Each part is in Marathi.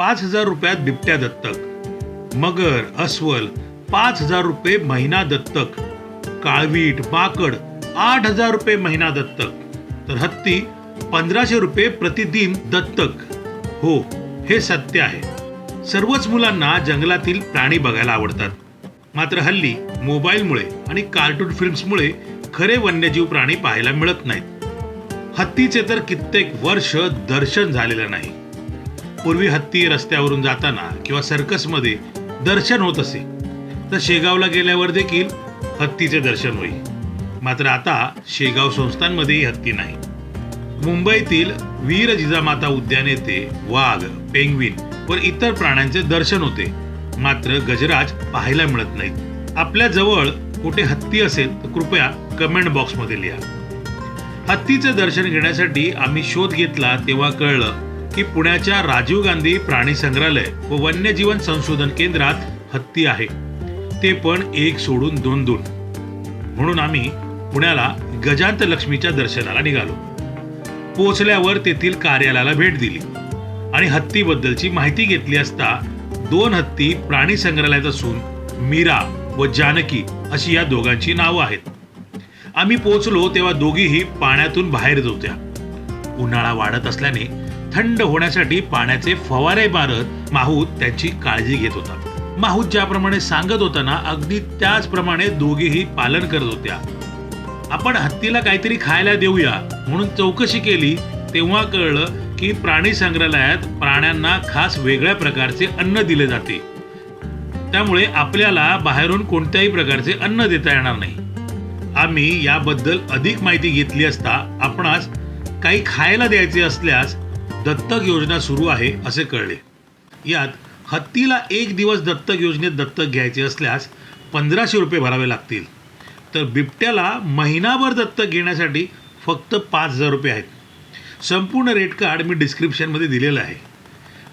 पाच हजार रुपयात बिबट्या दत्तक. मगर अस्वल पाच हजार रुपये महिना दत्तक. काळवीट माकड आठ हजार रुपये महिना दत्तक. तर हत्ती पंधराशे रुपये प्रतिदिन दत्तक. हो हे सत्य आहे. सर्वच मुलांना जंगलातील प्राणी बघायला आवडतात. मात्र हल्ली मोबाईलमुळे आणि कार्टून फिल्म्समुळे खरे वन्यजीव प्राणी पाहायला मिळत नाहीत. हत्तीचे तर कित्येक वर्ष दर्शन झालेलं नाही. पूर्वी हत्ती रस्त्यावरून जाताना किंवा सर्कसमध्ये दर्शन होत असे तर शेगावला गेल्यावर देखील हत्तीचे दर्शन होई. मात्र आता शेगाव संस्थांमध्येही हत्ती नाही. मुंबईतील वीर जिजामाता उद्यान येथे वाघ पेंग्विन व इतर प्राण्यांचे दर्शन होते. मात्र गजराज पाहायला मिळत नाहीत. आपल्या जवळ कुठे हत्ती असेल तर कृपया कमेंट बॉक्समध्ये लिहा. हत्तीचे दर्शन घेण्यासाठी आम्ही शोध घेतला तेव्हा कळलं की पुण्याच्या राजीव गांधी प्राणी संग्रहालय व वन्यजीवन संशोधन केंद्रात हत्ती आहे. ते पण एक सोडून दोन दोन. म्हणून आम्ही पुण्याला गजांत लक्ष्मीच्या दर्शनाला निघालो. पोचल्यावर तेथील कार्यालयाला भेट दिली आणि हत्तीबद्दलची माहिती घेतली असता दोन हत्ती प्राणी संग्रहालयात असून मीरा व जानकी अशी या दोघांची नावं आहेत. आम्ही पोचलो तेव्हा दोघीही पाण्यातून बाहेर येत होत्या उन्हाळा वाढत असल्याने थंड होण्यासाठी पाण्याचे फवारे मारत माहूत त्याची काळजी घेत होता. माहूत ज्याप्रमाणे सांगत होता ना अगदी त्याचप्रमाणे दोघेही पालन करत होत्या. आपण हत्तीला काहीतरी खायला देऊया म्हणून चौकशी केली तेव्हा कळलं की प्राणी संग्रहालयात प्राण्यांना खास वेगळ्या प्रकारचे अन्न दिले जाते. त्यामुळे आपल्याला बाहेरून कोणत्याही प्रकारचे अन्न देता येणार नाही. आम्ही याबद्दल अधिक माहिती घेतली असता आपणास काही खायला द्यायचे असल्यास दत्तक योजना सुरू आहे असे कळले. यात हत्तीला एक दिवस दत्तक योजनेत दत्तक घ्यायचे असल्यास पंधराशे रुपये भरावे लागतील. तर बिबट्याला महिनाभर दत्तक घेण्यासाठी फक्त पाच हजार रुपये आहेत. संपूर्ण रेट कार्ड मी डिस्क्रिप्शनमध्ये दिलेलं आहे.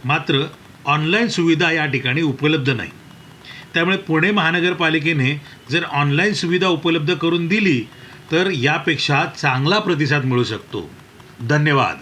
मात्र ऑनलाईन सुविधा या ठिकाणी उपलब्ध नाही. त्यामुळे पुणे महानगरपालिकेने जर ऑनलाईन सुविधा उपलब्ध करून दिली तर यापेक्षा चांगला प्रतिसाद मिळू शकतो. धन्यवाद.